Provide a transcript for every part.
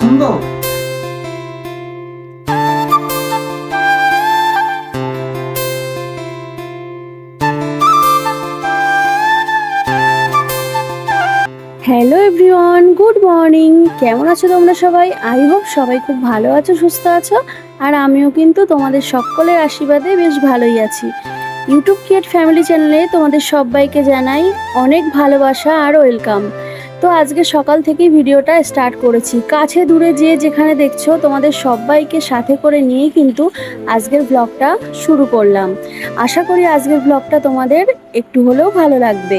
পছন্দ hello everyone good morning কেমন আছো তোমরা সবাই? আই হোপ সবাই খুব ভালো আছো, সুস্থ আছো, আর আমিও কিন্তু তোমাদের সকলের আশীর্বাদে বেশ ভালোই আছি। ইউটিউব কিয়েট ফ্যামিলি চ্যানেলে তোমাদের সবাইকে জানাই অনেক ভালোবাসা আর ওয়েলকাম তো আজকে সকাল থেকেই ভিডিওটা স্টার্ট করেছি। কাছে দূরে যে যেখানে দেখছ, তোমাদের সবাইকে সাথে করে নিয়েই কিন্তু আজকের ব্লগটা শুরু করলাম। আশা করি আজকের ব্লগটা তোমাদের একটু হলেও ভালো লাগবে।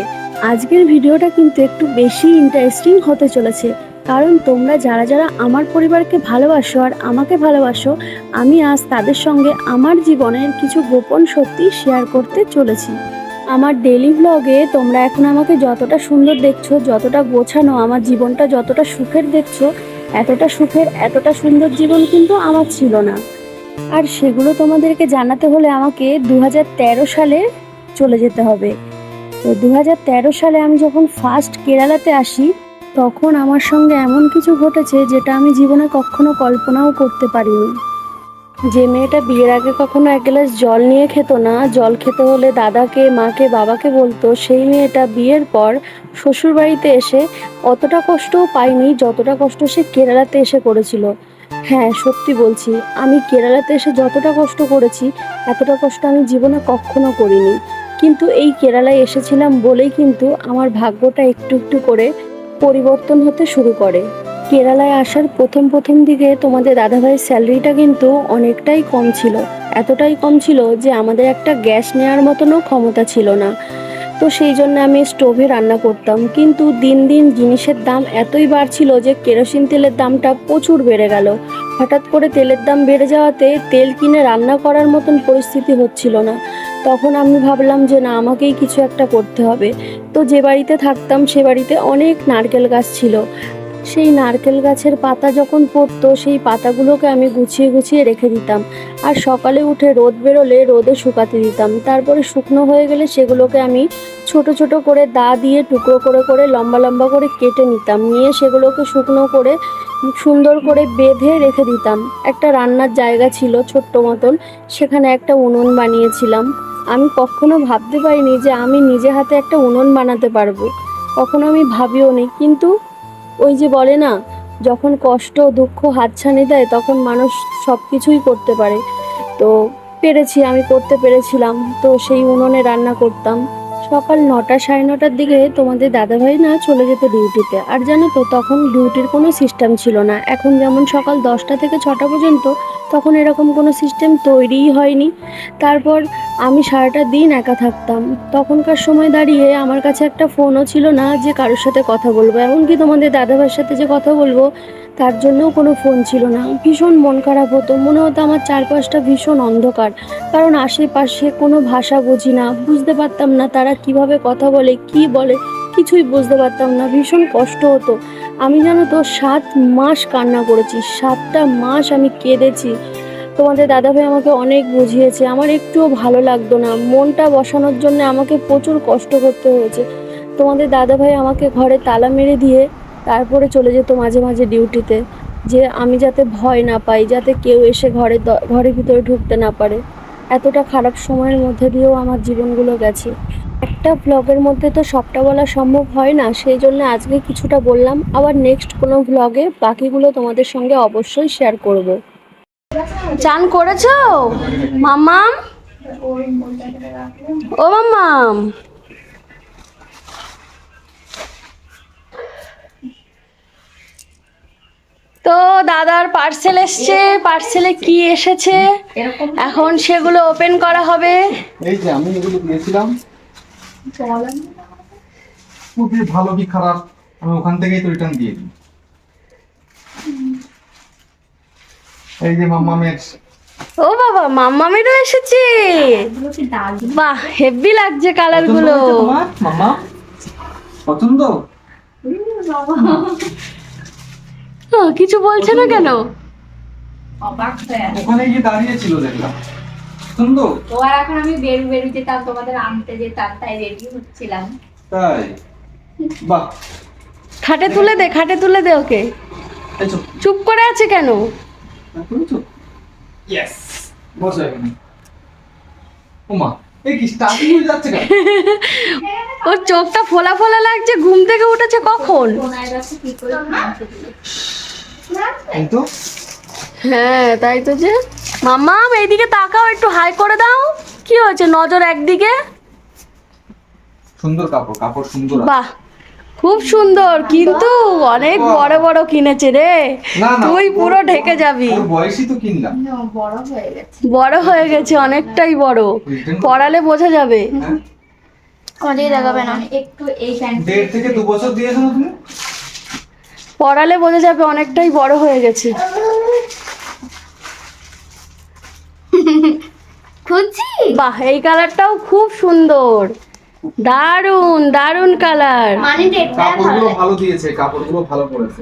আজকের ভিডিওটা কিন্তু একটু বেশি ইন্টারেস্টিং হতে চলেছে। কারণ তোমরা যারা যারা আমার পরিবারকে ভালোবাসো আর আমাকে ভালোবাসো, আমি আজ তাদের সঙ্গে আমার জীবনের কিছু গোপন সত্যি শেয়ার করতে চলেছি। আমার ডেলি ব্লগে তোমরা এখন আমাকে যতটা সুন্দর দেখছ, যতটা গোছানো, আমার জীবনটা যতটা সুখের দেখছ, এতটা সুখের, এতটা সুন্দর জীবন কিন্তু আমার ছিল না। আর সেগুলো তোমাদেরকে জানাতে হলে আমাকে দু হাজার তেরো সালে চলে যেতে হবে। তো দু হাজার তেরো সালে আমি যখন ফার্স্ট কেরালাতে আসি, তখন আমার সঙ্গে এমন কিছু ঘটেছে যেটা আমি জীবনে কখনো কল্পনাও করতে পারিনি। যে মেয়েটা বিয়ের আগে কখনো এক গ্লাস জল নিয়ে খেত না, জল খেতে হলে দাদাকে, মাকে, বাবাকে বলতো, সেই মেয়েটা বিয়ের পর শ্বশুর বাড়িতে এসে অতটা কষ্টও পায়নি যতটা কষ্ট সে কেরালাতে এসে করেছিল। হ্যাঁ সত্যি বলছি, আমি কেরালাতে এসে যতটা কষ্ট করেছি, এতটা কষ্ট আমি জীবনে কখনো করিনি। কিন্তু এই কেরালায় এসেছিলাম বলেই কিন্তু আমার ভাগ্যটা একটু একটু করে পরিবর্তন হতে শুরু করে। কেরালায় আসার প্রথম প্রথম দিকে তোমাদের দাদাভাইয়ের স্যালারিটা কিন্তু অনেকটাই কম ছিল। এতটাই কম ছিল যে আমাদের একটা গ্যাস নেওয়ার মতনও ক্ষমতা ছিল না। তো সেই জন্য আমি স্টোভে রান্না করতাম। কিন্তু দিন দিন জিনিসের দাম এতই বাড়ছিল যে কেরোসিন তেলের দামটা প্রচুর বেড়ে গেল। হঠাৎ করে তেলের দাম বেড়ে যাওয়াতে তেল কিনে রান্না করার মতন পরিস্থিতি হচ্ছিল না। তখন আমি ভাবলাম যে না, আমাকেই কিছু একটা করতে হবে। তো যে বাড়িতে থাকতাম সে বাড়িতে অনেক নারকেল গাছ ছিল। সেই নারকেল গাছের পাতা যখন পড়তো, সেই পাতাগুলোকে আমি গুছিয়ে গুছিয়ে রেখে দিতাম। আর সকালে উঠে রোদ বেরোলে রোদে শুকাতে দিতাম। তারপরে শুকনো হয়ে গেলে সেগুলোকে আমি ছোট ছোট করে দা দিয়ে টুকরো করে করে লম্বা লম্বা করে কেটে নিতাম। নিয়ে সেগুলোকে শুকনো করে, সুন্দর করে বেঁধে রেখে দিতাম। একটা রান্নার জায়গা ছিল ছোট্ট মতন, সেখানে একটা উনুন বানিয়েছিলাম। আমি কখনো ভাবতে পারিনি যে আমি নিজে হাতে একটা উনুন বানাতে পারব। কখনো আমি ভাবিও নি। কিন্তু ওই যে বলে না, যখন কষ্ট, দুঃখ হাতছানি দেয়, তখন মানুষ সব কিছুই করতে পারে। তো পেরেছি, আমি করতে পেরেছিলাম। তো সেই উনুনে রান্না করতাম। সকাল নটা সাড়ে নটার দিকে তোমাদের দাদাভাই না চলে যেত ডিউটিতে। আর জানো তো, তখন ডিউটির কোনো সিস্টেম ছিল না। এখন যেমন সকাল দশটা থেকে ছটা পর্যন্ত, তখন এরকম কোনো সিস্টেম তৈরিই হয়নি। তারপর আমি সারাটা দিন একা থাকতাম। তখনকার সময় দাঁড়িয়ে আমার কাছে একটা ফোনও ছিল না যে কারোর সাথে কথা বলব। এমনকি তোমাদের দাদাভাইয়ের সাথে যে কথা বলব তার জন্যও কোনো ফোন ছিল না। ভীষণ মন খারাপ হতো। মনে হতো আমার চারপাশটা ভীষণ অন্ধকার। কারণ আশেপাশে কোনো ভাষা বুঝি না। বুঝতে পারতাম না তারা কীভাবে কথা বলে, কি বলে, কিছুই বুঝতে পারতাম না। ভীষণ কষ্ট হতো। আমি জানো তো, সাত মাস কান্না করেছি। সাতটা মাস আমি কেঁদেছি। তোমাদের দাদাভাই আমাকে অনেক বুঝিয়েছে। আমার একটুও ভালো লাগতো না। মনটা বসানোর জন্য আমাকে প্রচুর কষ্ট করতে হয়েছে। তোমাদের দাদাভাই আমাকে ঘরে তালা মেরে দিয়ে তারপরে চলে যেত মাঝে মাঝে ডিউটিতে, যে আমি যাতে ভয় না পাই, যাতে কেউ এসে ঘরে ঘরের ভিতরে ঢুকতে না পারে। এতটা খারাপ সময়ের মধ্যে দিয়েও আমার জীবনগুলো গেছে। একটা ব্লগের মধ্যে তো সবটা বলা সম্ভব হয় না, সেই জন্য আজকে কিছুটা বললাম। আবার নেক্সট কোনো ব্লগে বাকিগুলো তোমাদের সঙ্গে অবশ্যই শেয়ার করব। চান করেছ? মাম্মাম? ও মাম্মাম। তো দাদার পার্সেল এসছে। পার্সেলে কি এসেছে? এখন সেগুলো ওপেন করা হবে। এই যে আমি এগুলো দিয়েছিলাম। খুবই ভালো কি খারাপ? আমি ওখান থেকেই তো রিটার্ন দিয়ে দিই। এই যে মাম্মা মেক্স ও বাবা মাম্মামেরও এসেছে। বাহ হেভি লাগছে কালারগুলো। মাম্মা? পছন্দ? ও, কিছু বলছে না কেন? অবাক ওখানে গিয়ে দাঁড়িয়ে ছিল দেখলাম। তো আর এখন আমি বেরু বেরু যেতাম তোমাদের আনতে যেতাম তাই রেডি হচ্ছিলাম। তাই? বাহ। খাটে তুলে দে খাটে তুলে দে ওকে। চুপ। করে আছে কেন? ইয়েস বসো ওমা এই কি স্টার্টিং হয়ে যাচ্ছে কেন? ওর চোখটা ফোলা ফোলা লাগছে ঘুম থেকে উঠেছে কখন? সোনার কাছে কি করে আনতে দিলে? এই তো হ্যাঁ তাই তো যে। মাম্মাম এইদিকে তাকাও একটু হাই করে দাও। কি হয়েছে? নজর একদিকে? সুন্দর কাপড় কাপড় সুন্দর বাহ খুব সুন্দর। কিন্তু অনেক বড় বড় কিনেছে রে। তুই পুরো ঢেকে যাবি। বয়সই তো কিনলাম। বড় হয়ে গেছে। বড় হয়ে গেছে অনেকটাই বড়। পড়ালে বোঝা যাবে। হ্যাঁ। অনেক দেখাবে না? একটু এই প্যান্ট দেড় থেকে দু বছর দিয়েছ না তুমি? পড়ালে বোঝা যাবে অনেকটাই বড় হয়ে গেছে। খুঁজছি? বাহ এই কালারটাও খুব সুন্দর। দারুণ দারুণ কালার। মানে ভালো কাপড়গুলো ভালো দিয়েছে কাপড়গুলো ভালো পড়েছে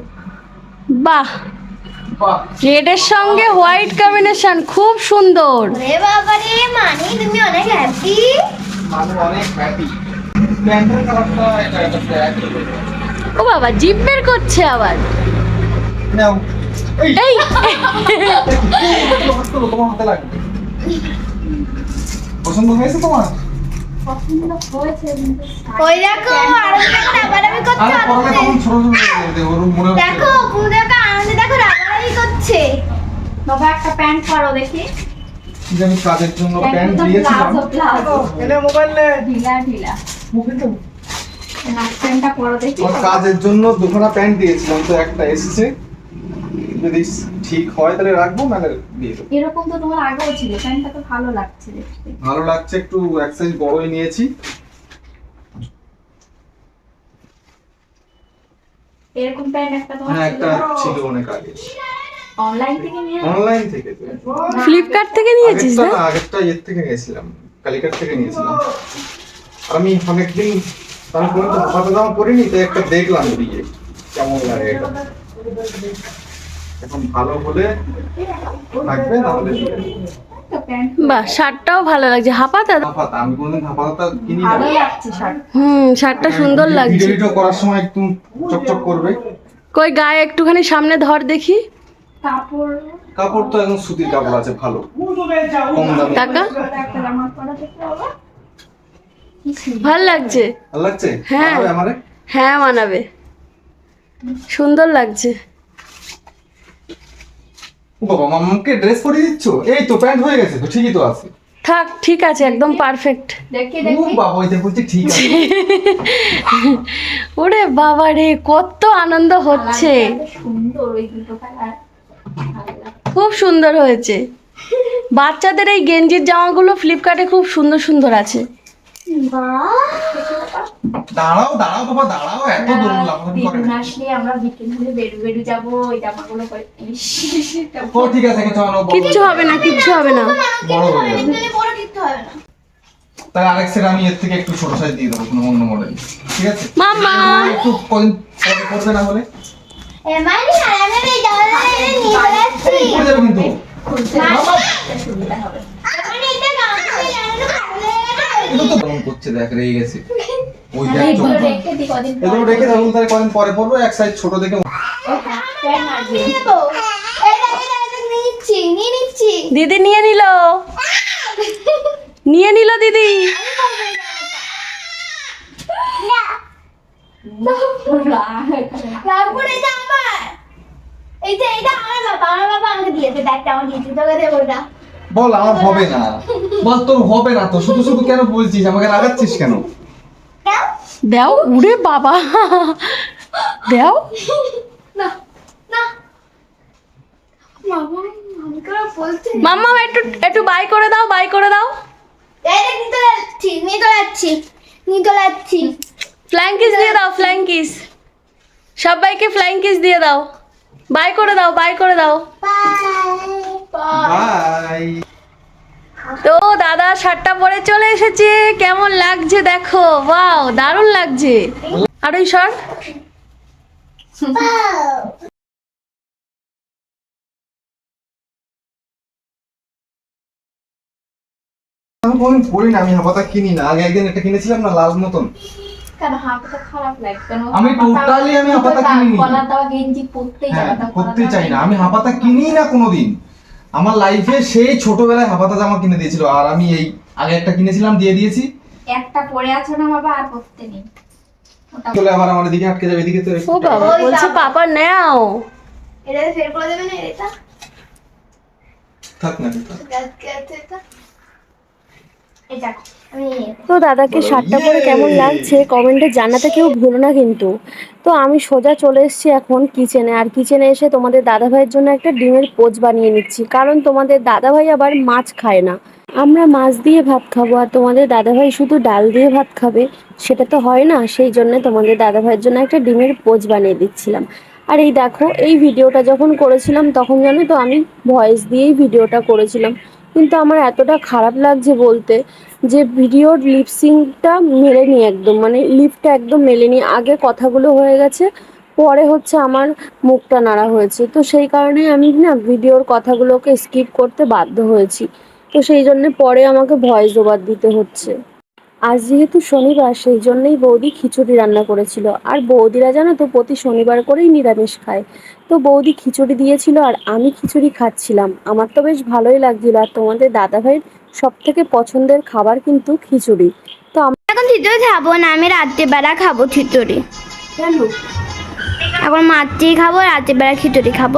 বাহ বাহ। রেডের সঙ্গে হোয়াইট কম্বিনেশন খুব সুন্দর। রে বাবা রে মানে তুমি অনেক হ্যাপি আমি অনেক হ্যাপি প্যান্টের কালারটা এটা এটা ও বাবা জিপ বের করছে আবার। এই। পছন্দ হয়েছে তোমার? ওই দেখো আর দেখো পুরোটা আনন্দে দেখো রাবারাবি করছে। বাবা একটা প্যান্ট পরো দেখি। আমি কাজের জন্য প্যান্ট দিয়েছিলাম। প্লাজো প্লাজো মোবাইল ঢিলা ঢিলা। কাজের জন্য দুখানা প্যান্ট দিয়েছিলাম তো একটা এসেছে। যদি ঠিক হয় তাহলে রাখব নাহলে দিয়ে দেবো। এরকম তো তোমার আগেও ছিল প্যান্টটা তো ভালো লাগছে দেখতে। ভালো লাগছে একটু এক সাইজ বড়ই নিয়েছি। এরকম প্যান্ট একটা তোমার হ্যাঁ একটা ছিল অনেক আগে। অনলাইন থেকে নিয়ে অনলাইন থেকে তো। ফ্লিপকার্ট থেকে নিয়েছিস আগেরটা না? না আগেরটা ইয়ের থেকে নিয়েছিলাম কালিকার থেকে নিয়েছিলাম। আমি অনেকদিন আমি কোনো তো হাতে জামা পরিনি তাই একটা দেখলাম দিয়ে কেমন লাগে এটা। এখন ভালো হলে থাকবে তাহলে দিয়ে দেবো। একটা প্যান্ট বাহ শার্টটাও ভালো লাগছে। হাপাতা হাফাতা আমি কোনোদিন হাফাতা কিনি ভালো লাগছে শার্ট। হুম শার্টটা সুন্দর লাগছে। ভিডিও ভিডিও করার সময় একটু চকচক করবে। কই গায়ে একটুখানি সামনে ধর দেখি। কাপড়। কাপড় তো একদম সুতির কাপড় আছে ভালো। কম দামে। টাকা একটা জামা পরা দেখতে বাবা কি সুন্দর। ভালো লাগছে। ভালো লাগছে? হ্যাঁ। আমারে? হ্যাঁ মানাবে। সুন্দর লাগছে। বাবা মামাকে ড্রেস পরিয়ে দিচ্ছ? এই তো প্যান্ট হয়ে গেছে তো ঠিকই তো আছে। থাক ঠিক আছে একদম পারফেক্ট দেখি ও বাবা ওই দেখো ঠিক আছে। ওরে বাবা রে কত আনন্দ হচ্ছে। সুন্দর ওই দুটো কালার। খুব সুন্দর হয়েছে। বাচ্চাদের এই গেঞ্জির জামাগুলো ফ্লিপকার্টে খুব সুন্দর সুন্দর আছে। দাঁড়াও দাঁড়াও বাবা দাঁড়াও এত দৌড় লাফালাফি করে দিদুন আসলে আমরা বিকেল হলে বেরু বেরু যাব ওই জামাগুলো পরে ও ঠিক আছে কিছু হবে না, কিচ্ছু হবে না কিচ্ছু হবে না। বড় হয়ে যাবে। বড় কিনতে হবে না তাহলে আরেক সেট আমি এর থেকে একটু ছোট সাইজ দিয়ে দেবো কোনো অন্য মডেল ঠিক আছে? মামা একটু কদিন পরে করবে না হলে? এমানি নিয়ে খুলতে হবে এমানি এটা গামছা লাগানো ভালো লাগে এগুলো তো কেমন করছে দেখ রেগে গেছে। ওই দেখ রেখে কদিন এগুলো রেখে থাকুন তাহলে কদিন পরে পরবো এক সাইজ ছোট দেখে দিদি নিয়ে নিল। নিয়ে নিল দিদি। তারপর এটা আমার। এইটা এটা আমার বাবা আমার বাবা আমাকে দিয়েছে ব্যাগটা আমার দিয়েছে তোকে দেবো ওটা বল আমার হবে না। বল তোর হবে না তো। শুধু শুধু কেন বলছিস? আমাকে রাগাচ্ছিস কেন? দাও দেও উড়ে বাবা। দেও। না না। বাবা আমি করে বলছি মাম্মা একটু একটু বাই করে দাও বাই করে দাও। ফ্ল্যাঙ্কিস দিয়ে দাও ফ্ল্যাঙ্কিস সবাইকে ফ্ল্যাঙ্কিস দিয়ে দাও। বাই করে দাও বাই করে দাও। তো দাদা শার্টটা পরে চলে এসেছে। কেমন লাগছে দেখো? ওয়াও দারুণ লাগছে। আর ওই শর্ট? আমি কোনদিন পরি না আমি হাফাতা কিনি না। আগে একদিন একটা কিনেছিলাম না লাল মতন? কেন? হাঁপাটা খারাপ লাগে। কেন? আমি totally আমি হাঁপাতা দেওয়া গেঞ্জি পরতেই হ্যাঁ করতে চাই না। আমি হাপাতা কিনি না কোনোদিন। আমার লাইফে সেই ছোটবেলায় হাপাতা জামা কিনে দিয়েছিল আর আমি এই আগে একটা কিনেছিলাম দিয়ে দিয়েছি। একটা পরে আছে না বাবা আর পরতে নেই। ওটা চলে আবার আমার দিকে আটকে যাবে এদিকে তো ও বাবা বলছে। পাপা নাও। এটা ফের করে দেবে না এটা? থাক না এটা এই দেখো আমি নিয়ে নেব। তো দাদাকে শার্টটা পরে! কেমন লাগছে কমেন্টে জানাতে কেউ ভুলো না কিন্তু। তো আমি সোজা চলে এসেছি এখন কিচেনে আর কিচেনে এসে তোমাদের দাদাভাইয়ের জন্য একটা ডিমের পোচ বানিয়ে নিচ্ছি। কারণ তোমাদের দাদাভাই আবার মাছ খায় না। আমরা মাছ দিয়ে ভাত খাব আর তোমাদের দাদাভাই শুধু ডাল দিয়ে ভাত খাবে। সেটা তো হয় না, সেই জন্য তোমাদের দাদাভাইয়ের জন্য একটা ডিমের পোচ বানিয়ে দিচ্ছিলাম। আর এই দেখো, এই ভিডিওটা যখন করেছিলাম তখন জানো তো আমি ভয়েস দিয়েই ভিডিওটা করেছিলাম। কিন্তু আমার এতটা খারাপ লাগছে বলতে যে ভিডিওর লিপসিংটা মেলেনি একদম মানে লিপটা একদম মেলেনি। আগে কথাগুলো হয়ে গেছে, পরে হচ্ছে আমার মুখটা নাড়া হয়েছে। তো সেই কারণে আমি না ভিডিওর কথাগুলোকে স্কিপ করতে বাধ্য হয়েছি। তো সেই জন্য পরে আমাকে ভয়েস ওভার দিতে হচ্ছে। আজ যেহেতু শনিবার সেই জন্যই বৌদি খিচুড়ি রান্না করেছিল। আর বৌদিরা জানো তো প্রতি শনিবার করেই নিরামিষ খায়। তো বৌদি খিচুড়ি দিয়েছিল আর আমি খিচুড়ি খাচ্ছিলাম। আমার তো বেশ ভালোই লাগছিল। আর তোমাদের দাদাভাইয়ের সব থেকে পছন্দের খাবার কিন্তু খিচুড়ি। তো আমরা এখন খিচুড়ি খাব না আমি রাত্রিবেলা খাব খিচুড়ি। কেন? এখন মাত্রি খাব রাত্রিবেলা খিচুড়ি খাব।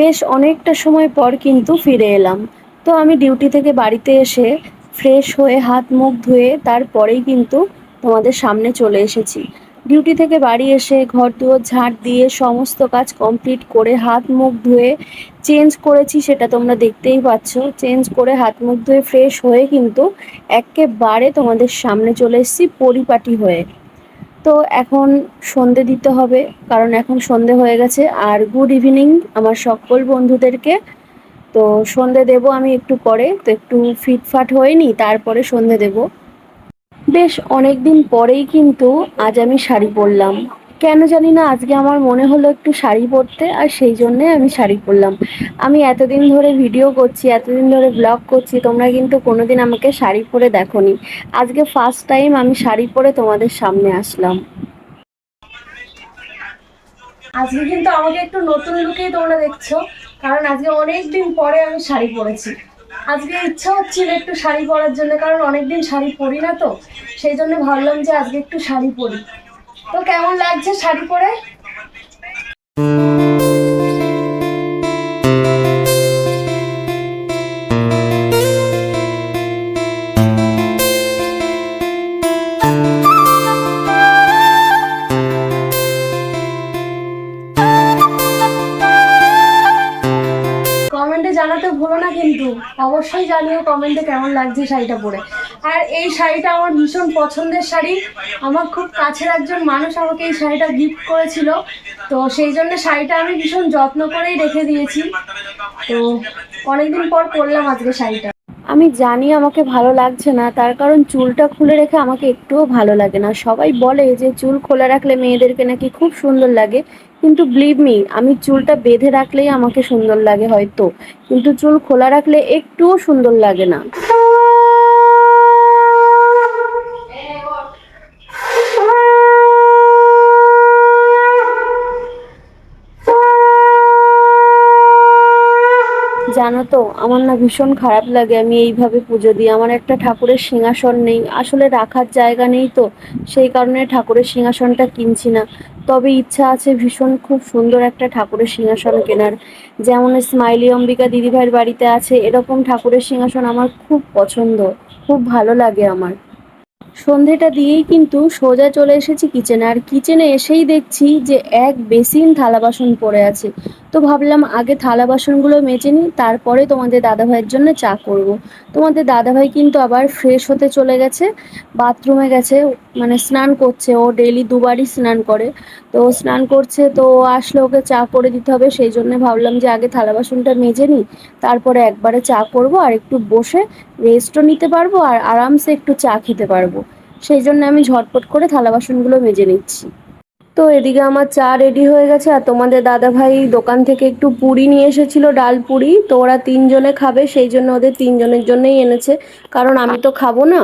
বেশ অনেকটা সময় পর কিন্তু ফিরে এলাম। তো আমি ডিউটি থেকে বাড়িতে এসে ফ্রেশ হয়ে হাত মুখ ধুয়ে তারপরেই কিন্তু তোমাদের সামনে চলে এসেছি। ডিউটি থেকে বাড়ি এসে ঘর দুয়ার ঝাঁট দিয়ে সমস্ত কাজ কমপ্লিট করে হাত মুখ ধুয়ে চেঞ্জ করেছি সেটা তোমরা দেখতেই পাচ্ছ। চেঞ্জ করে হাত মুখ ধুয়ে ফ্রেশ হয়ে কিন্তু একেবারে তোমাদের সামনে চলে এসেছি পরিপাটি হয়ে। তো এখন সন্ধে দিতে হবে, কারণ এখন সন্ধে হয়ে গেছে। আর গুড ইভিনিং আমার সকল বন্ধুদেরকে তো সন্ধে দেব আমি একটু পরে, তো একটু ফিটফাট হয়ে নি তারপরে সন্ধে দেব। বেশ অনেক দিন পরেই কিন্তু আজ আমি শাড়ি পরলাম। কেন জানি না, আজকে আমার মনে হলো একটু শাড়ি পরতে, আর সেই জন্যে আমি শাড়ি পরলাম। আমি এতদিন ধরে ভিডিও করছি, এতদিন ধরে ব্লগ করছি, তোমরা কিন্তু কোনোদিন আমাকে শাড়ি পরে দেখোনি। আজকে ফার্স্ট টাইম আমি শাড়ি পরে তোমাদের সামনে আসলাম। আজকে কিন্তু আমাকে একটু নতুন লুকেই তোমরা দেখছ। কারণ আজকে অনেক দিন পরে আমি শাড়ি পরেছি। আজকে ইচ্ছা হচ্ছিল একটু শাড়ি পরার জন্য, কারণ অনেকদিন শাড়ি পরি না তো, সেই জন্য ভাবলাম যে আজকে একটু শাড়ি পরি। তো কেমন লাগছে শাড়ি পরে? অবশ্যই জানিও কমেন্টে কেমন লাগছে শাড়িটা পরে। আর এই শাড়িটা আমার ভীষণ পছন্দের শাড়ি। আমার খুব কাছের একজন মানুষ আমাকে এই শাড়িটা গিফট করেছিল। তো সেই জন্য শাড়িটা আমি ভীষণ যত্ন করেই রেখে দিয়েছি। তো অনেকদিন পর পরলাম আজকে শাড়িটা। আমি জানি আমাকে ভালো লাগছে না, তার কারণ চুলটা খুলে রেখে আমাকে একটুও ভালো লাগে না। সবাই বলে যে চুল খোলা রাখলে মেয়েদেরকে নাকি খুব সুন্দর লাগে, কিন্তু বিলিভ মি আমি চুলটা বেঁধে রাখলেই আমাকে সুন্দর লাগে হয়তো, কিন্তু চুল খোলা রাখলে একটুও সুন্দর লাগে না। জানো তো, আমার না ভীষণ খারাপ লাগে আমি এইভাবে পুজো দিই। আমার একটা ঠাকুরের সিংহাসন নেই, আসলে রাখার জায়গা নেই তো, সেই কারণে ঠাকুরের সিংহাসনটা কিনছি না। তবে ইচ্ছা আছে ভীষণ খুব সুন্দর একটা ঠাকুরের সিংহাসন কেনার। যেমন স্মাইলি অম্বিকা দিদিভাইয়ের বাড়িতে আছে, এরকম ঠাকুরের সিংহাসন আমার খুব পছন্দ, খুব ভালো লাগে আমার। সন্ধেটা দিয়েই কিন্তু সোজা চলে এসেছি কিচেনে আর কিচেনে এসেই দেখছি যে এক বেসিন থালা বাসন পড়ে আছে। তো ভাবলাম আগে থালা বাসনগুলো মেজে নিই, তারপরে তোমাদের দাদাভাইয়ের জন্য চা করব। তোমাদের দাদাভাই কিন্তু আবার ফ্রেশ হতে চলে গেছে বাথরুমে গেছে মানে স্নান করছে, ও ডেইলি দুবারই স্নান করে। তো স্নান করছে, তো আসলে ওকে চা করে দিতে হবে, সেই জন্য ভাবলাম যে আগে থালা বাসনটা মেজে নিই, তারপরে একবারে চা করব আর একটু বসে রেস্টও নিতে পারব আর আরামসে একটু চা খেতে পারব। সেই জন্য আমি ঝটপট করে থালা বাসনগুলো মেজে নিচ্ছি। তো এদিকে আমার চা রেডি হয়ে গেছে আর তোমাদের দাদা ভাই দোকান থেকে একটু পুরি নিয়ে এসেছিল, ডাল পুরি। তো ওরা তিনজনে খাবে, সেই জন্য ওদের তিনজনের জন্যই এনেছে। কারণ আমি তো খাব না।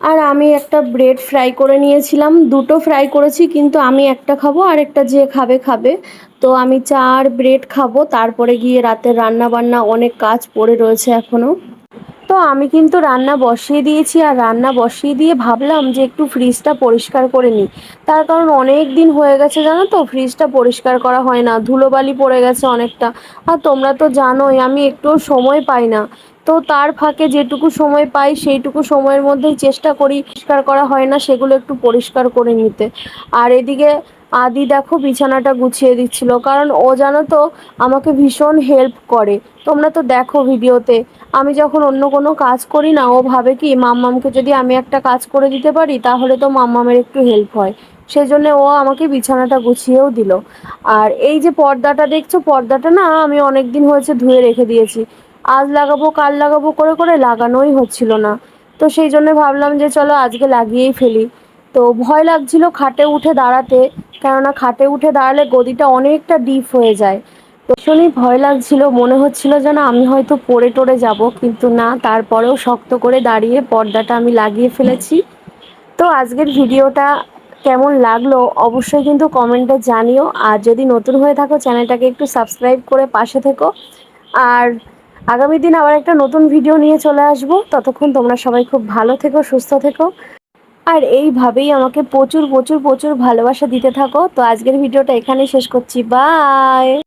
আর আমি একটা ব্রেড ফ্রাই করে নিয়েছিলাম। দুটো ফ্রাই করেছি, কিন্তু আমি একটা খাব আর একটা যে খাবে খাবে। তো আমি চা আর ব্রেড খাব। তারপরে গিয়ে রাতের রান্না বান্না অনেক কাজ পড়ে রয়েছে এখনও তো আমি কিন্তু রান্না বসিয়ে দিয়েছি আর রান্না বসিয়ে দিয়ে ভাবলাম যে একটু ফ্রিজটা পরিষ্কার করে নিই। তার কারণ অনেক দিন হয়ে গেছে জানো তো ফ্রিজটা পরিষ্কার করা হয় না, ধুলোবালি পড়ে গেছে অনেকটা। আর তোমরা তো জানোই, আমি একটুও সময় পাই না। তো তার ফাঁকে যেটুকু সময় পাই, সেইটুকু সময়ের মধ্যেই চেষ্টা করি, পরিষ্কার করা হয় না, সেগুলো একটু পরিষ্কার করে নিতে। আর এদিকে আদি দেখো বিছানাটা গুছিয়ে দিচ্ছিল, কারণ ও জানো তো আমাকে ভীষণ হেল্প করে। তোমরা তো দেখো ভিডিওতে, আমি যখন অন্য কোনো কাজ করি না, ও ভাবে কি, মাম্মামকে যদি আমি একটা কাজ করে দিতে পারি, তাহলে তো মাম্মামের একটু হেল্প হয়। সেই জন্য ও আমাকে বিছানাটা গুছিয়েও দিল। আর এই যে পর্দাটা দেখছ, পর্দাটা না আমি অনেক দিন হয়েছে ধুয়ে রেখে দিয়েছি। আজ লাগাবো, কাল লাগাবো, করে করে লাগানোই হচ্ছিল না। তো সেই জন্য ভাবলাম যে চলো আজকে লাগিয়েই ফেলি। তো ভয় লাগছিল খাটে উঠে দাঁড়াতে, কেননা খাটে উঠে দাঁড়ালে গদিটা অনেকটা ডিপ হয়ে যায়। ভীষণই ভয় লাগছিল, মনে হচ্ছিল যেন আমি হয়তো পড়ে টরে যাব, কিন্তু না, তারপরেও শক্ত করে দাঁড়িয়ে পর্দাটা আমি লাগিয়ে ফেলেছি। তো আজকের ভিডিওটা কেমন লাগল অবশ্যই কিন্তু কমেন্টে জানিও, আর যদি নতুন হয়ে থাকো চ্যানেলটাকে একটু সাবস্ক্রাইব করে পাশে থেকো। আর আগামী দিন আবার একটা নতুন ভিডিও নিয়ে চলে আসব, ততক্ষণ তোমরা সবাই খুব ভালো থেকো, সুস্থ থেকো। আর এইভাবেই আমাকে প্রচুর প্রচুর প্রচুর ভালোবাসা দিতে থাকো। তো আজকের ভিডিওটা এখানেই শেষ করছি। বাই